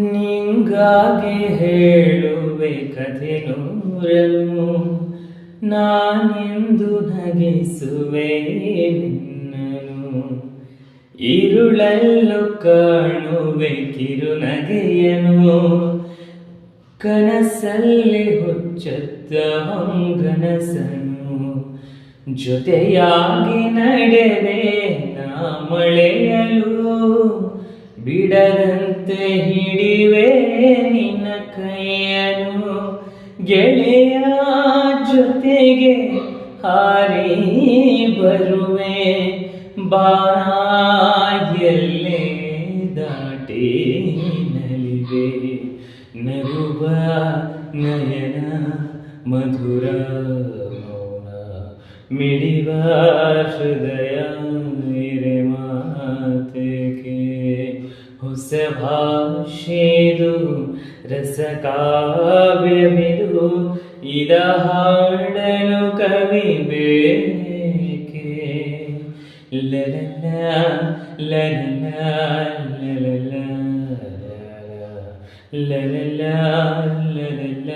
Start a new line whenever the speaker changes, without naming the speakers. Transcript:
ನಿಂಗಾಗಿ ಹೇಳುವೆ ಕಥೆ ನೂರನ್ನು. ನಾನೆಂದು ನಗಿಸುವೆ ನಿನ್ನನು ಇರುಳಲ್ಲೂ ಕಾಣುವೆ ಕಿರುನಗೆಯನು. ಕನಸಲ್ಲಿ ಹುಚ್ಚತ್ತ ಕನಸನು ಜೊತೆಯಾಗಿ ನಡೆದೆ ನಾ ಮಳೆಯ ಬಿಡದಂತೆ ಹಿಡಿವೆ ನಿನ್ನ ಕೈಯನು ಗೆಳೆಯ ಜೊತೆಗೆ ಹಾರಿ ಬರುವೆ. ಬಾಯಲ್ಲೇ ದಾಟಿ ನಲಿವೆ ನಗುವ ನಯನ ಮಧುರ ಮೌನ ಮಿಡಿವ ಹೃದಯ. ಹೊಸ ಭಾಷೆದು ರಸಕಾವ್ಯಮಿದು ಇದ ಹಾಡಲು ಕವಿ ಬೇಕೆ ಲಲಲ ಲಲಲ ಲಲಲ ಲಲಲ ಲಲಲ ಲಲಲ